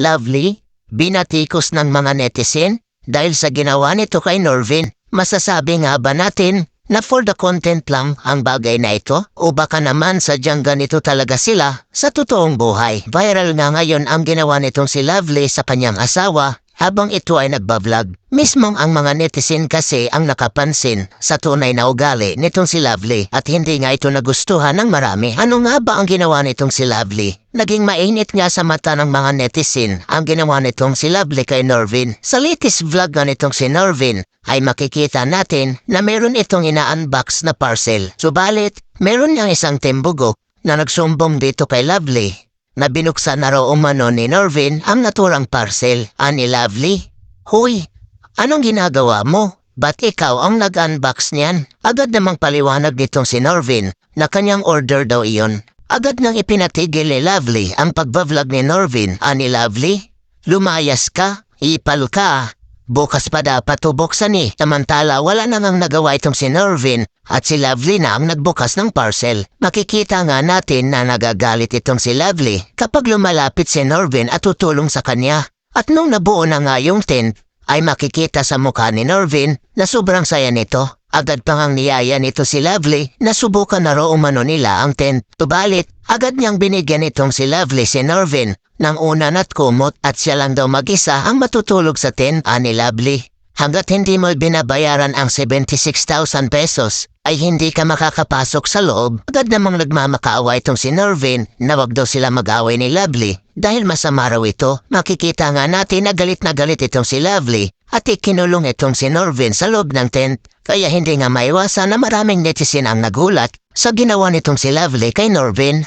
Lovely, binatikos ng mga netizen dahil sa ginawa nito kay Norvin. Masasabi nga ba natin na for the content lang ang bagay na ito? O baka naman sadyang ganito talaga sila sa totoong buhay? Viral nga ngayon ang ginawa nitong si Lovely sa kanyang asawa habang ito ay nagbablog. Mismong ang mga netizen kasi ang nakapansin sa tunay na ugali nitong si Lovely at hindi nga ito nagustuhan ng marami. Ano nga ba ang ginawa nitong si Lovely? Naging mainit nga sa mata ng mga netizen ang ginawa nitong si Lovely kay Norvin. Sa latest vlog nga nitong si Norvin ay makikita natin na meron itong ina-unbox na parcel. Subalit, meron niyang isang timbugok na nagsumbong dito kay Lovely na binuksan na raw umano ni Norvin ang naturang parcel. Ani Lovely? Huy, anong ginagawa mo? Ba't ikaw ang nag-unbox niyan? Agad namang paliwanag nitong si Norvin na kanyang order daw iyon. Agad nang ipinatigil ni Lovely ang pagbablog ni Norvin. Ani Lovely? Lumayas ka? Ipal ka? Bukas pa dapat to buksan eh. Samantala wala namang nagawa itong si Norvin at si Lovely na ang nagbukas ng parcel. Makikita nga natin na nagagalit itong si Lovely kapag lumalapit si Norvin at tutulong sa kanya. At nung nabuo na nga yung tent, ay makikita sa mukha ni Norvin na sobrang saya nito. Agad pa ngang niyaya nito si Lovely na subukan na raw umano nila ang tent. Tubalit, agad niyang binigyan itong si Lovely si Norvin ng unan at kumot at siya lang daw mag-isa ang matutulog sa tent ani Lovely. Hanggat hindi mo binabayaran ang 76,000 pesos, ay hindi ka makakapasok sa loob. Agad namang nagmamakaawa itong si Norvin na wag daw sila mag-away ni Lovely. Dahil masama raw ito, makikita nga natin na galit na galit itong si Lovely at ikinulong itong si Norvin sa loob ng tent. Kaya hindi nga maiwasan na maraming netizen ang nagulat sa ginawa nitong si Lovely kay Norvin.